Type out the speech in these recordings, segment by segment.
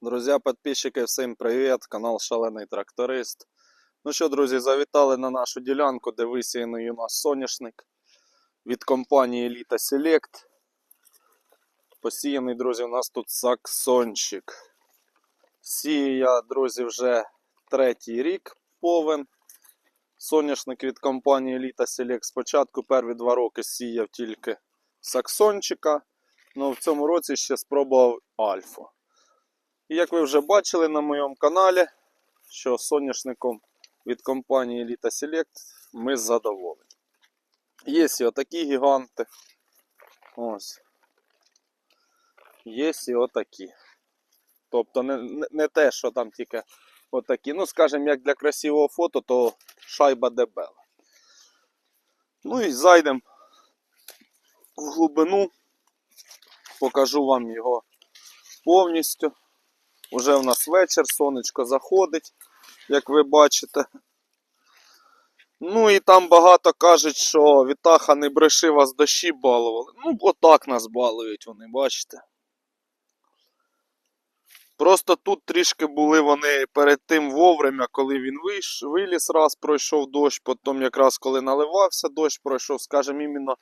Друзі, підписчики, всім привіт! Канал Шалений Тракторист. Ну що, друзі, завітали на нашу ділянку, де висіяний у нас соняшник від компанії Elita Select. Посіяний, друзі, у нас тут саксончик. Сію я, друзі, вже третій рік повен. Соняшник від компанії Elita Select. Спочатку перві два роки сіяв тільки саксончика. Ну, в цьому році ще спробував альфу. І як ви вже бачили на моєму каналі, що соняшником від компанії Elita Select ми задоволені. Є і отакі гіганти. Ось. Є і отакі. Тобто не, не те, що там тільки отакі. Ну, скажімо, як для красивого фото, то шайба дебела. Ну і зайдемо в глибину. Покажу вам його повністю. Уже в нас вечір, сонечко заходить, як ви бачите. Ну і там багато кажуть, що Вітаха не бреши вас дощі балували. Ну, отак нас балують вони, бачите. Просто тут трішки були вони перед тим вовремя, коли він вийш, виліз, раз пройшов дощ, потім якраз коли наливався дощ, пройшов, скажімо, іменно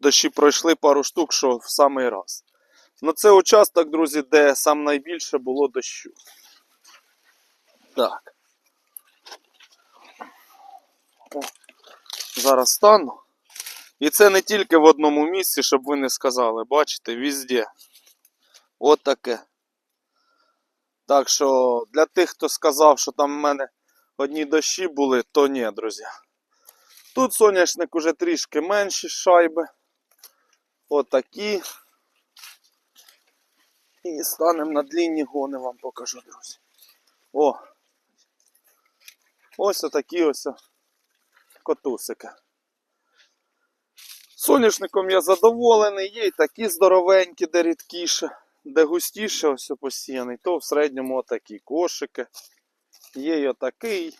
дощі пройшли пару штук, що в самий раз. Ну, це участок, друзі, де сам найбільше було дощу. Так. Зараз стану. І це не тільки в одному місці, щоб ви не сказали. Бачите, везде. От таке. Так що для тих, хто сказав, що там в мене одні дощі були, то ні, друзі. Тут соняшник уже трішки менші шайби. Отакі. І станемо на длінні гони, вам покажу, друзі. О! Ось отакі ось котусики. Соняшником я задоволений, є і такі здоровенькі, де рідкіше, де густіше ось посіяний, то в середньому отакі кошики. Є й отакий.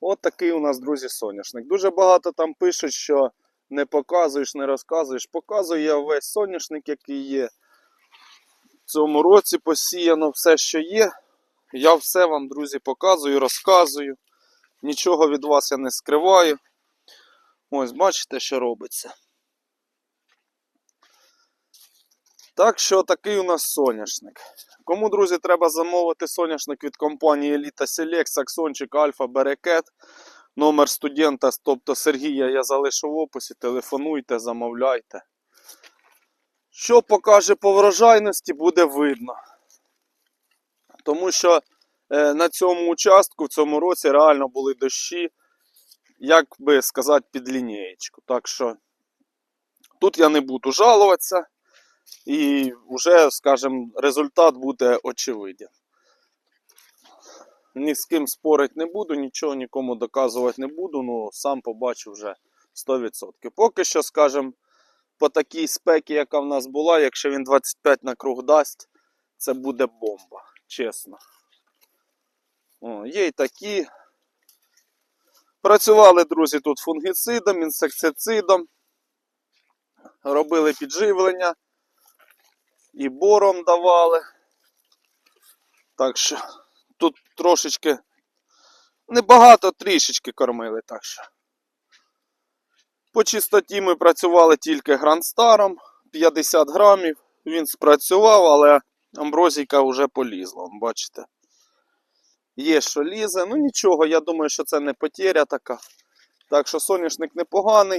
От такий у нас, друзі, соняшник. Дуже багато там пишуть, що не показуєш, не розказуєш. Показую я весь соняшник, який є. В цьому році посіяно все, що є. Я все вам, друзі, показую, розказую. Нічого від вас я не скриваю. Ось, бачите, що робиться. Так що такий у нас соняшник. Кому, друзі, треба замовити соняшник від компанії Elita Select, Саксончик, Альфа, Берекет. Номер студента, тобто Сергія, я залишу в описі. Телефонуйте, замовляйте. Що покаже по врожайності, буде видно. Тому що е, на цьому участку в цьому році реально були дощі, як би сказати, під лінієчку. Так що тут я не буду жалуватися. І вже, скажімо, результат буде очевиден. Ні з ким спорити не буду, нічого нікому доказувати не буду, ну сам побачу вже 100%. Поки що, скажімо, по такій спекі, яка в нас була, якщо він 25 на круг дасть, це буде бомба, чесно. О, є й такі. Працювали, друзі, тут фунгіцидом, інсектицидом. Робили підживлення. І бором давали. Так що тут трошечки небагато трішечки кормили. Так що. По чистоті ми працювали тільки грандстаром 50 грамів. Він спрацював, але амброзійка вже полізла. Бачите? Є що лізе. Ну нічого, я думаю, що це не потеря така. Так що соняшник непоганий.